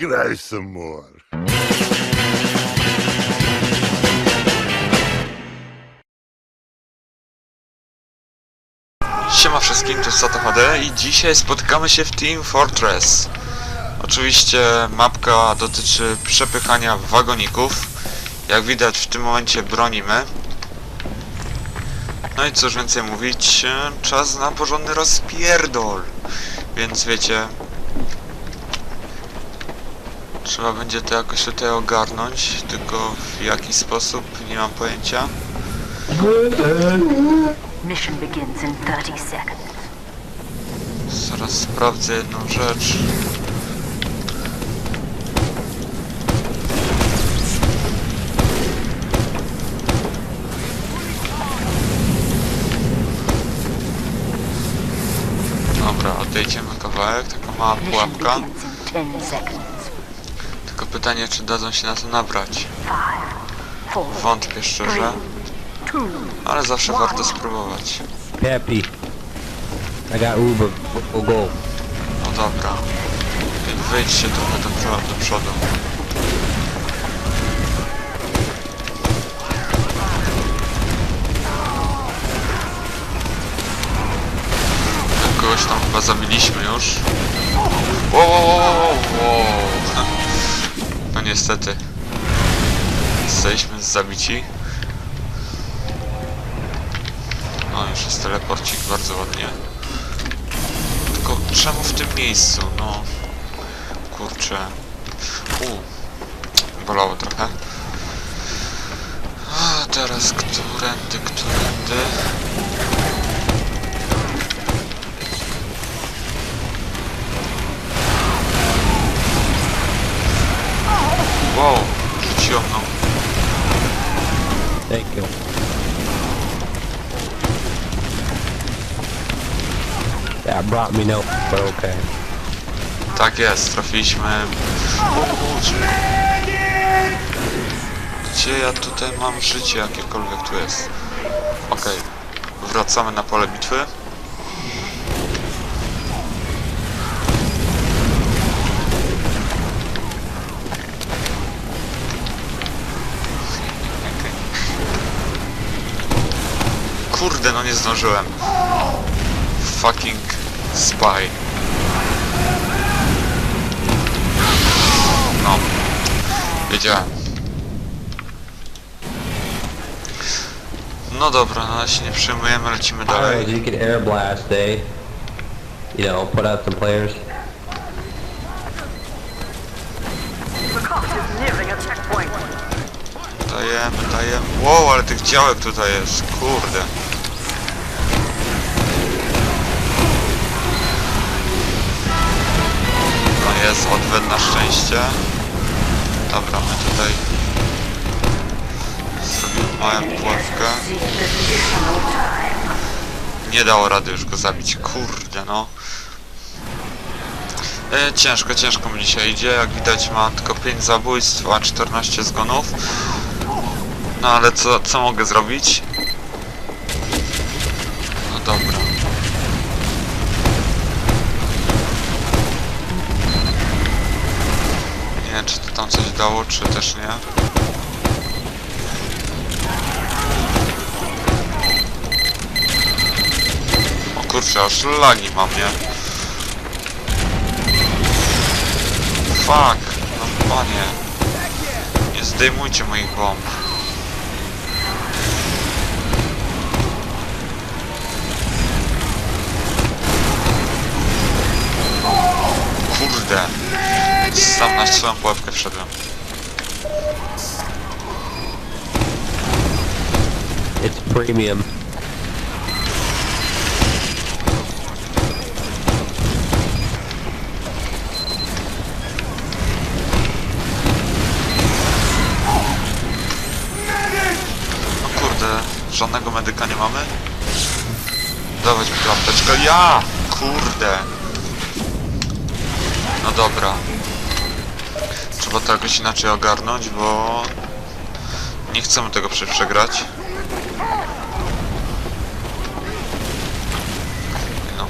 Graj some more. Siema wszystkim, to jest Sato HD i dzisiaj spotykamy się w Team Fortress. Oczywiście mapka dotyczy przepychania wagoników. Jak widać w tym momencie bronimy. No i cóż więcej mówić, czas na porządny rozpierdol. Więc wiecie... Trzeba będzie to jakoś tutaj ogarnąć, tylko w jaki sposób nie mam pojęcia. Mission begins in 30 seconds. Zaraz sprawdzę jedną rzecz. Dobra, odejdziemy kawałek, taka mała Mission pułapka. begins in 10 seconds. Pytanie, czy dadzą się na to nabrać. Wątpię szczerze, ale zawsze warto spróbować. Peppy. I got Uber. We'll go. No dobra. Wyjdźcie trochę do, pro- do przodu. Kogoś tam chyba zabiliśmy już. Wow, wow, wow, wow. No niestety. Jesteśmy zabici. No już jest teleporcik, bardzo ładnie. Tylko czemu w tym miejscu? No. Kurczę. U. Bolało trochę. A teraz którędy, którędy? Wow, rzuciło mną. Thank you. That brought me no, but okay. Tak jest, trafiliśmy. O Boże. Gdzie ja tutaj mam życie, jakiekolwiek tu jest? Okej, wracamy na pole bitwy. Kurde, no nie zdążyłem. Fucking spy. No. Wiedziałem. No dobra, na razie się nie przejmujemy, lecimy Alright, dalej. you can air blast, eh? You know, put out some players. Dajemy, dajemy. Wow, ale tych działek tutaj jest, kurde. Jest odwet na szczęście. Dobra, my tutaj zrobimy małą pułapkę. Nie dało rady już go zabić, kurde no. E, ciężko, ciężko mi dzisiaj idzie. Jak widać mam tylko 5 zabójstw, a 14 zgonów. No ale co, co mogę zrobić? Coś dało, czy też nie. O kurczę, aż lagi mam, nie? Fuck! No panie. Nie zdejmujcie moich bomb. Kurde. Sam na swoją pułapkę wszedłem. It's premium. No kurde, żadnego medyka nie mamy? Dawać mi tu apteczkę. Ja! Kurde. No dobra trzeba to jakoś inaczej ogarnąć, bo nie chcemy tego przegrać. No.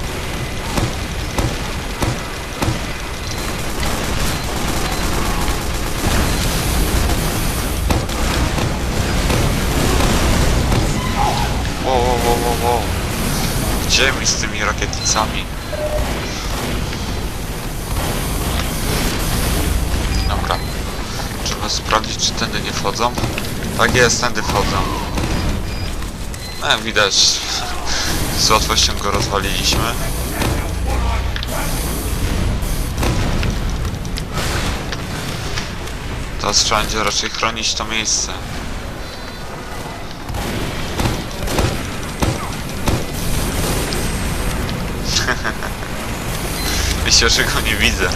Wow, wow, wow, wow, wow. Gdzie mi z tymi rakieticami? Czy tędy nie wchodzą. Tak jest, tędy wchodzą. No widać, z łatwością go rozwaliliśmy. Teraz trzeba będzie raczej chronić to miejsce. Myślę, że go nie widzę.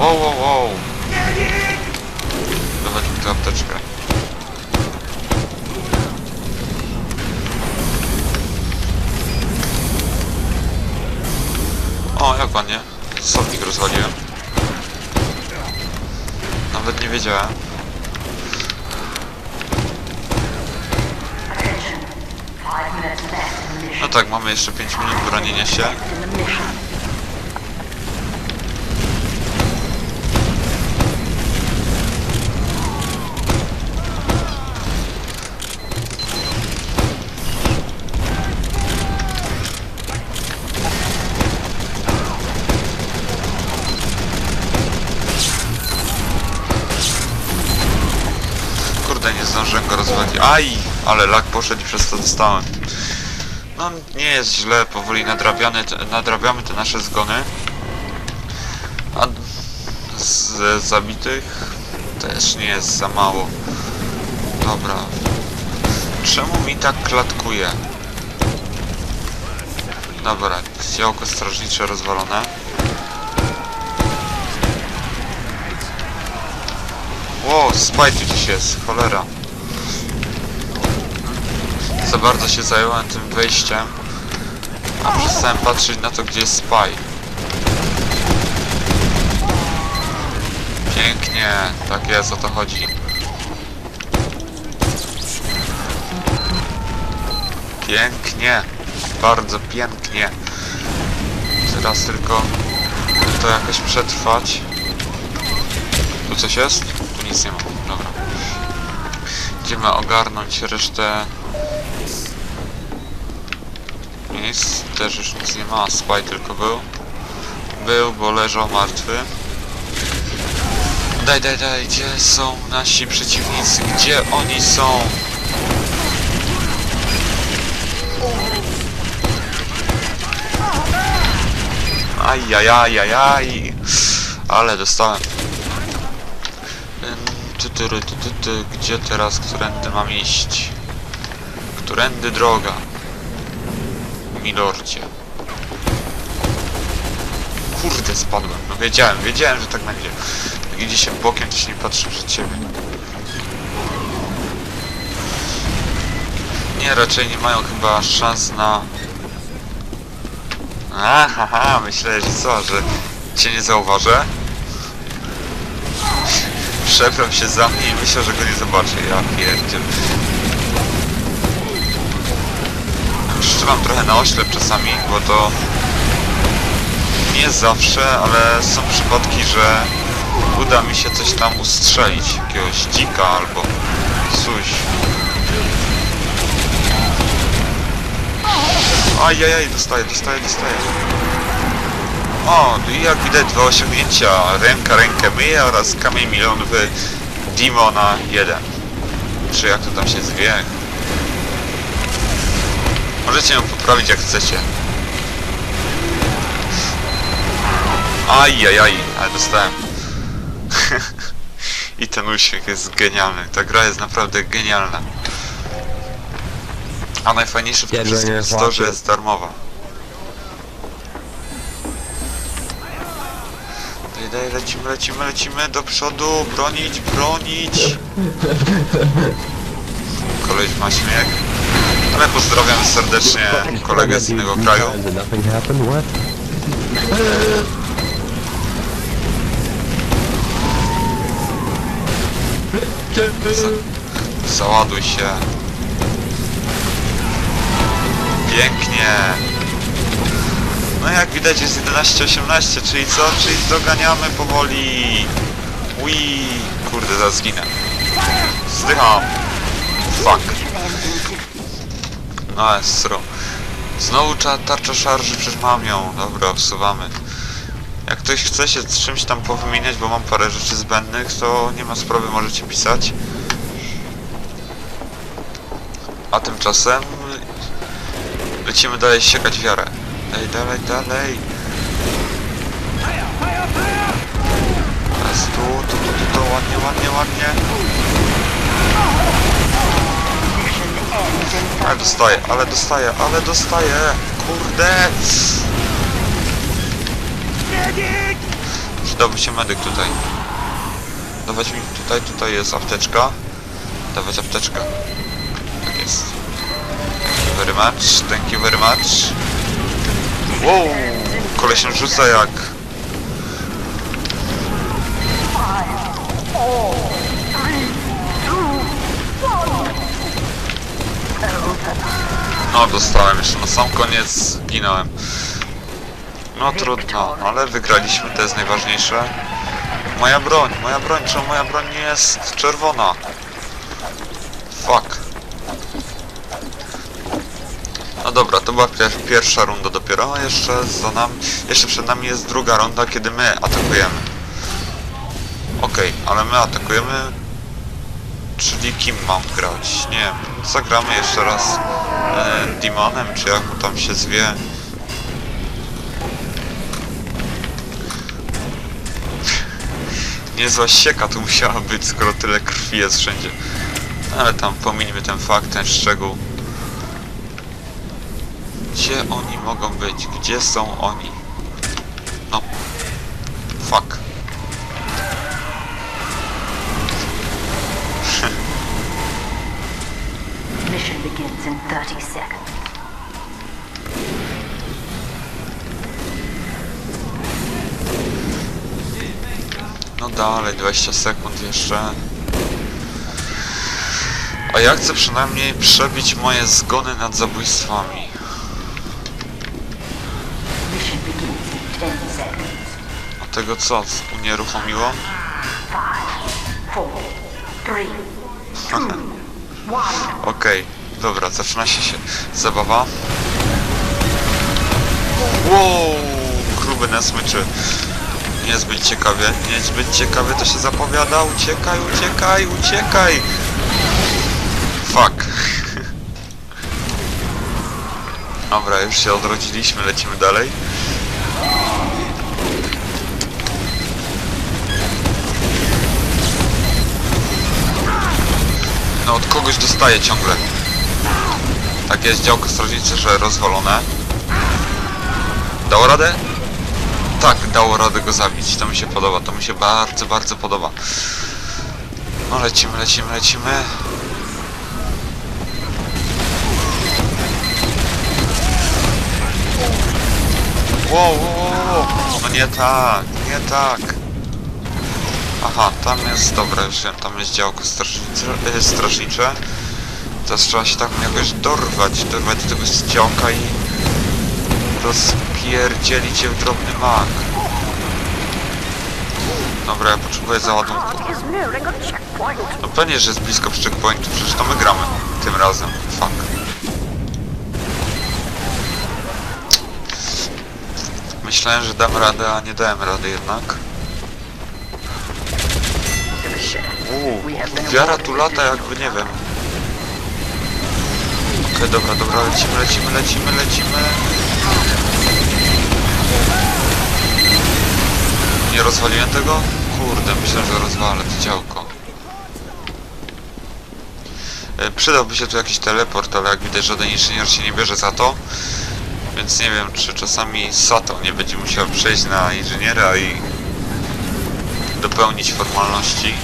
Wow, wow, wow. Dawać mi tę apteczkę. O, jak ładnie. Sownik rozwaliłem. Nawet nie wiedziałem. No tak, mamy jeszcze 5 minut bronienia się. Aj! Ale lak poszedł i przez to dostałem. No, nie jest źle, powoli nadrabiamy te, nadrabiamy te nasze zgony. A z zabitych też nie jest za mało. Dobra. Czemu mi tak klatkuje? Dobra, działko strażnicze rozwalone. Ło, spaj tu gdzieś jest, cholera. Za bardzo się zająłem tym wejściem, a przestałem patrzeć na to, gdzie jest spaj. Pięknie, tak jest, o to chodzi. Pięknie, bardzo pięknie. Teraz tylko to jakoś przetrwać. Tu coś jest? Tu nic nie ma. Dobra. Idziemy ogarnąć resztę miejsc. Też już nic nie ma. Spy tylko był. Był, bo leżał martwy. Daj, daj, daj. Gdzie są nasi przeciwnicy? Gdzie oni są? Ajajajajaj. Ale dostałem. Ty, ty, ty, ty, ty, gdzie teraz, którędy mam iść? Którędy droga? Milordzie. Kurde, spadłem. No wiedziałem, wiedziałem, że tak będzie. Jak idzie się bokiem, to się nie patrzy przed siebie. Nie, raczej nie mają chyba szans na... Aha, myślę, że co, że cię nie zauważę? Przebrał się za mnie i myślę, że go nie zobaczę. Ja pierdziel. Strzelam trochę na oślep czasami, bo to nie zawsze, ale są przypadki, że uda mi się coś tam ustrzelić. Jakiegoś dzika albo coś. Ajajaj, dostaję, dostaję, dostaję. O, no i jak widać dwa osiągnięcia. Ręka rękę myje oraz kamień milionowy Dimona 1. Czy jak to tam się zwie? Możecie ją poprawić jak chcecie. Ajajaj, ale dostałem. I ten uśmiech jest genialny. Ta gra jest naprawdę genialna. A najfajniejsze w tym wszystkim jest to, że jest darmowa. Daj, daj, lecimy, lecimy, lecimy do przodu, bronić, bronić. Koleś ma śmiech. Ale pozdrawiam serdecznie kolegę z innego kraju. Załaduj się. Pięknie. No jak widać jest 11-18, czyli co? Czyli doganiamy powoli. Ui, kurde, zaraz zginę. Zdycham. Fuck. No estro. Znowu tarcza szarży, przecież mam ją. Dobra, wsuwamy. Jak ktoś chce się z czymś tam powymieniać, bo mam parę rzeczy zbędnych, to nie ma sprawy, możecie pisać. A tymczasem lecimy dalej siekać wiarę. Dalej, dalej, dalej. Teraz tu, tu, tu, tu, tu, ładnie, ładnie, ładnie. Ale dostaję, ale dostaję, ale dostaję. Kurde. Przydałby się medyk tutaj. Dawać mi tutaj, tutaj jest apteczka. Dawać apteczkę. Tak jest. Thank you very much, thank you very much. Wow, koleś rzuca jak... No, dostałem jeszcze na sam koniec, zginąłem. No trudno, ale wygraliśmy, to jest najważniejsze. Moja broń, moja broń, czemu moja broń nie jest czerwona? Fuck. No dobra, to była pier pierwsza runda dopiero, a jeszcze za nam, jeszcze przed nami jest druga runda, kiedy my atakujemy. Okej, ale my atakujemy, czyli kim mam grać? Nie wiem, zagramy jeszcze raz e, Demonem, czy jak mu tam się zwie. Niezła sieka tu musiała być, skoro tyle krwi jest wszędzie. Ale tam pomińmy ten fakt, ten szczegół. Gdzie oni mogą być? Gdzie są oni? No. Fuck. Mission begins in 30 seconds. No dalej, 20 sekund jeszcze. A ja chcę przynajmniej przebić moje zgony nad zabójstwami. Mission begins in 10 seconds. A tego co? Unieruchomiło? Five, four, dobra, zaczyna się, się zabawa. Wow, gruby na smyczy. Niezbyt ciekawie, niezbyt ciekawie to się zapowiada. Uciekaj, uciekaj, uciekaj! Fuck. Dobra, już się odrodziliśmy, lecimy dalej. No od kogoś dostaję ciągle. Tak jest działko strażnicze, że rozwalone. Dało radę? Tak, dało radę go zabić. To mi się podoba, to mi się bardzo, bardzo podoba. No lecimy, lecimy, lecimy. Wow, wow, wow. No nie tak, nie tak. Aha, tam jest, dobra, już wiem, tam jest działko strażnicze, e, strażnicze. Teraz trzeba się tak jakoś dorwać, dorwać do tego działka i rozpierdzielić je w drobny mak. Dobra, ja potrzebuję załadunku. No pewnie, że jest blisko checkpointu, przecież to my gramy tym razem. Fuck. Myślałem, że dam radę, a nie dałem rady jednak. Uuu, wiara tu lata jakby, nie wiem. Okej, dobra, dobra, lecimy, lecimy, lecimy, lecimy. Nie rozwaliłem tego? Kurde, myślę, że rozwalę to działko. E, Przydałby się tu jakiś teleport, ale jak widać żaden inżynier się nie bierze za to. Więc nie wiem, czy czasami Sato nie będzie musiał przejść na inżyniera i dopełnić formalności.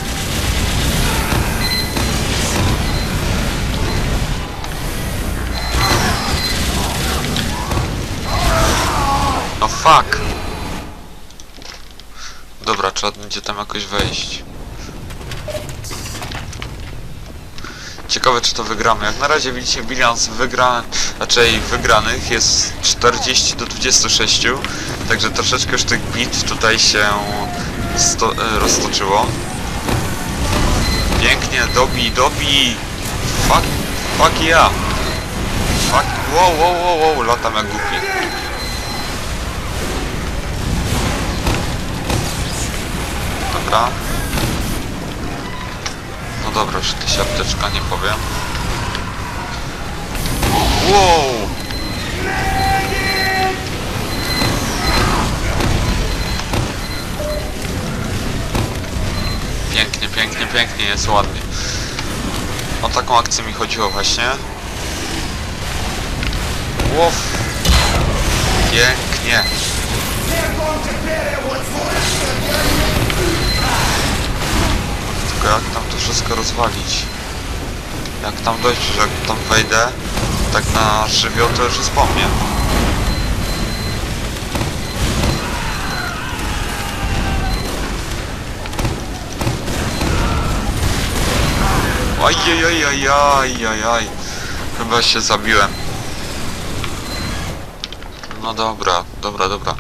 No fuck! Dobra, trzeba będzie tam jakoś wejść. Ciekawe czy to wygramy. Jak na razie widzicie bilans wygra... raczej wygranych jest 40 do 26. Także troszeczkę już tych bit tutaj się sto... e, roztoczyło. Pięknie, dobij, dobij! Fuck, fuck yeah! fuck? Wow, wow, wow, wow, latam jak głupi. No dobra, już jakaś apteczka, nie powiem. Wow! Pięknie, pięknie, pięknie, jest ładnie. O taką akcję mi chodziło właśnie. Łow! Pięknie. Tylko jak tam to wszystko rozwalić? Jak tam dojść, że jak tam wejdę, tak na żywioł to już jest po mnie. Ajajajajajajaj. Chyba się zabiłem. No dobra, dobra, dobra.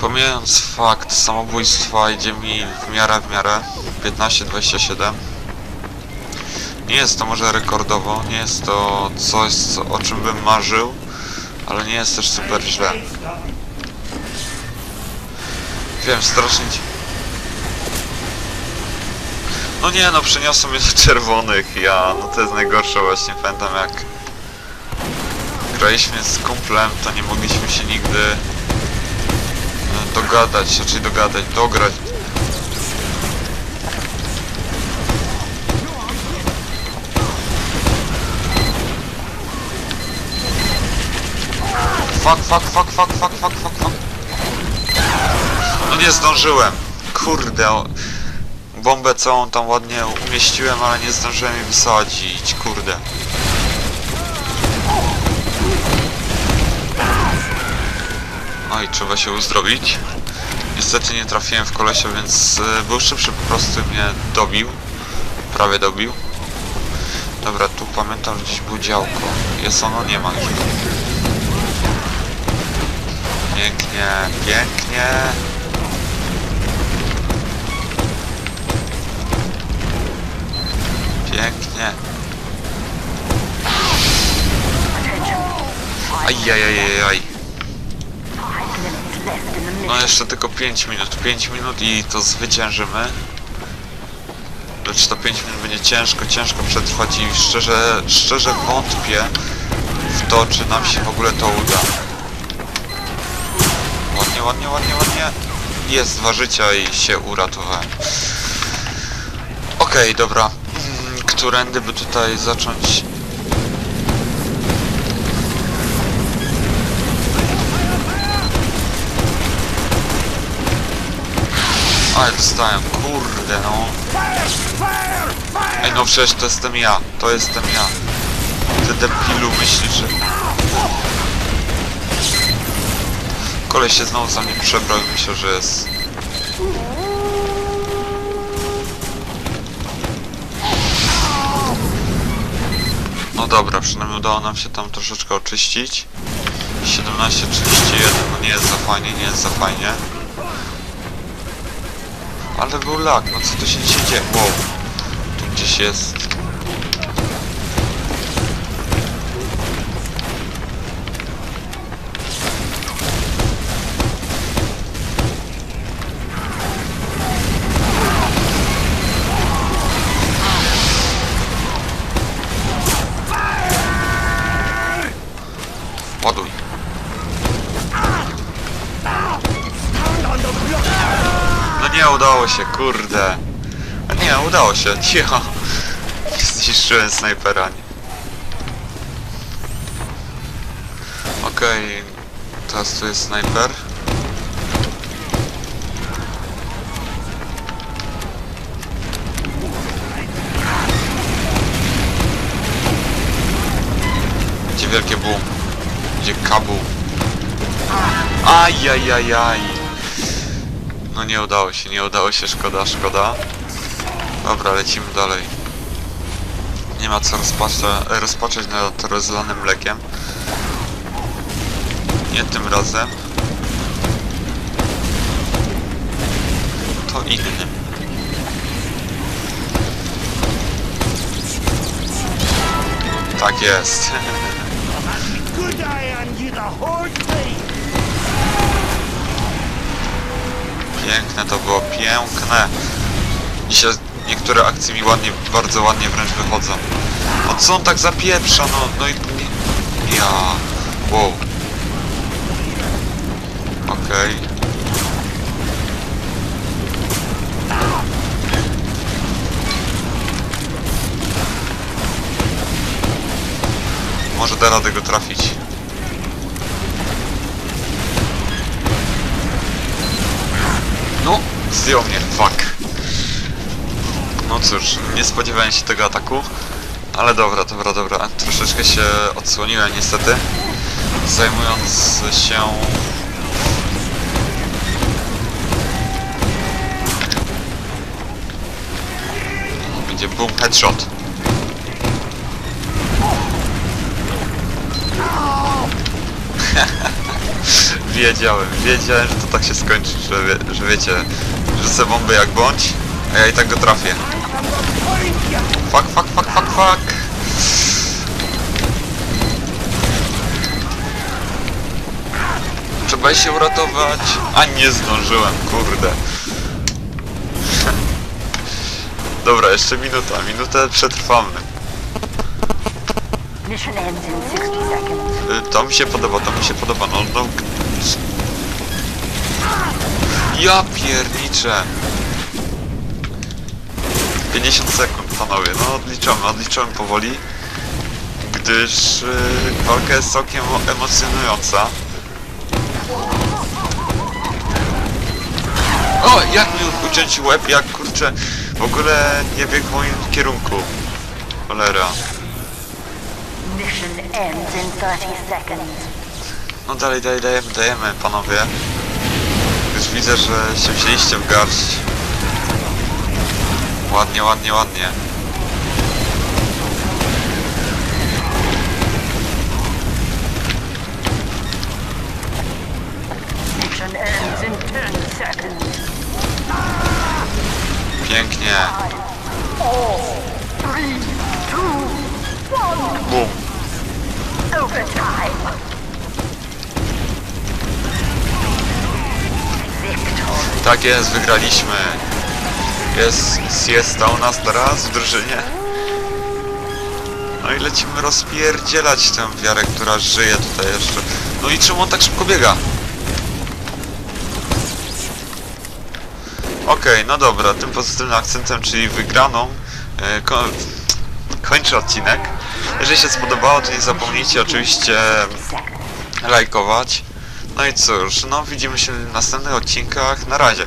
Pomijając fakt samobójstwa idzie mi w miarę w miarę 15-27 Nie jest to może rekordowo, nie jest to coś co, o czym bym marzył Ale nie jest też super źle Wiem, strasznie. No nie no, przeniosą mnie do czerwonych, ja, no to jest najgorsze właśnie, pamiętam jak graliśmy z kumplem, to nie mogliśmy się nigdy dogadać, raczej dogadać, dograć. Fuck, fuck, fuck, fuck, fuck, fuck, fuck, fuck. No nie zdążyłem. Kurde. Bombę całą tam ładnie umieściłem, ale nie zdążyłem jej wysadzić. Kurde. No i trzeba się uzdrowić. Niestety nie trafiłem w kolesia, więc y, był szybszy, po prostu mnie dobił. Prawie dobił. Dobra, tu pamiętam, że gdzieś było działko. Jest ono? Nie ma już. Pięknie, pięknie. Pięknie. Ajajajajaj. Five No jeszcze tylko 5 minut. 5 minut i to zwyciężymy. Lecz to 5 minut będzie ciężko, ciężko przetrwać i szczerze, szczerze wątpię w to, czy nam się w ogóle to uda. Ładnie, ładnie, ładnie, ładnie. Jest dwa życia i się uratowałem. Okej, dobra. Mm, Którędy by tutaj zacząć Ale dostałem, kurde no. Ej no przecież to jestem ja, to jestem ja. Ty debilu myślisz, że... Koleś się znowu za mnie przebrał i myślę, że jest... No dobra, przynajmniej udało nam się tam troszeczkę oczyścić. 17.31, no nie jest za fajnie, nie jest za fajnie. Ale był lag, no co tu się dzisiaj dzieje? Wow. Tu gdzieś jest. Się, kurde. A nie, udało się, cicho. Zniszczyłem snajpera. Okej, teraz tu jest snajper. Gdzie wielkie boom? Gdzie kabu? Ajajajaj. No nie udało się, nie udało się, szkoda, szkoda. Dobra, lecimy dalej. Nie ma co rozpacza, rozpaczać nad rozlanym mlekiem. Nie tym razem. To innym. Tak jest. Piękne to było, piękne. Dzisiaj niektóre akcje mi ładnie, bardzo ładnie wręcz wychodzą. No co on tak zapieprza, no, no i... Ja... Wow. Okej. Może da radę go trafić. Zdjął mnie, fuck. No cóż, nie spodziewałem się tego ataku. Ale dobra, dobra, dobra. Troszeczkę się odsłoniłem niestety. Zajmując się... Będzie boom headshot. wiedziałem, wiedziałem, że to tak się skończy, że, wie, że wiecie, se bomby jak bądź, a ja i tak go trafię. Fuck, fuck, fuck, fuck, fuck. Trzeba się uratować, a nie zdążyłem, kurde. Dobra, jeszcze minuta, minutę przetrwamy. Mission ends in 60 seconds. Y, To mi się podoba, to mi się podoba, no, no. Ja pierniczę. 50 sekund, panowie, no odliczamy, odliczamy powoli. Gdyż y, walka jest całkiem emocjonująca. O, jak mi uciąć łeb, jak kurczę, w ogóle nie biegł w moim kierunku. Cholera. Mission ends in 30 seconds. No dalej, dalej, dajemy, dajemy, panowie. Widzę, że się wzięliście w garść. Ładnie, ładnie, ładnie. Mission ends in 10 seconds. Pięknie. Bum. Overtime. Tak jest, wygraliśmy. Jest siesta u nas teraz w drużynie. No i lecimy rozpierdzielać tę wiarę, która żyje tutaj jeszcze. No i czemu on tak szybko biega? Okej, no dobra, tym pozytywnym akcentem, czyli wygraną, e, ko kończę odcinek. Jeżeli się spodobało, to nie zapomnijcie oczywiście 30 seconds. lajkować. No i cóż, no widzimy się w następnych odcinkach. Na razie.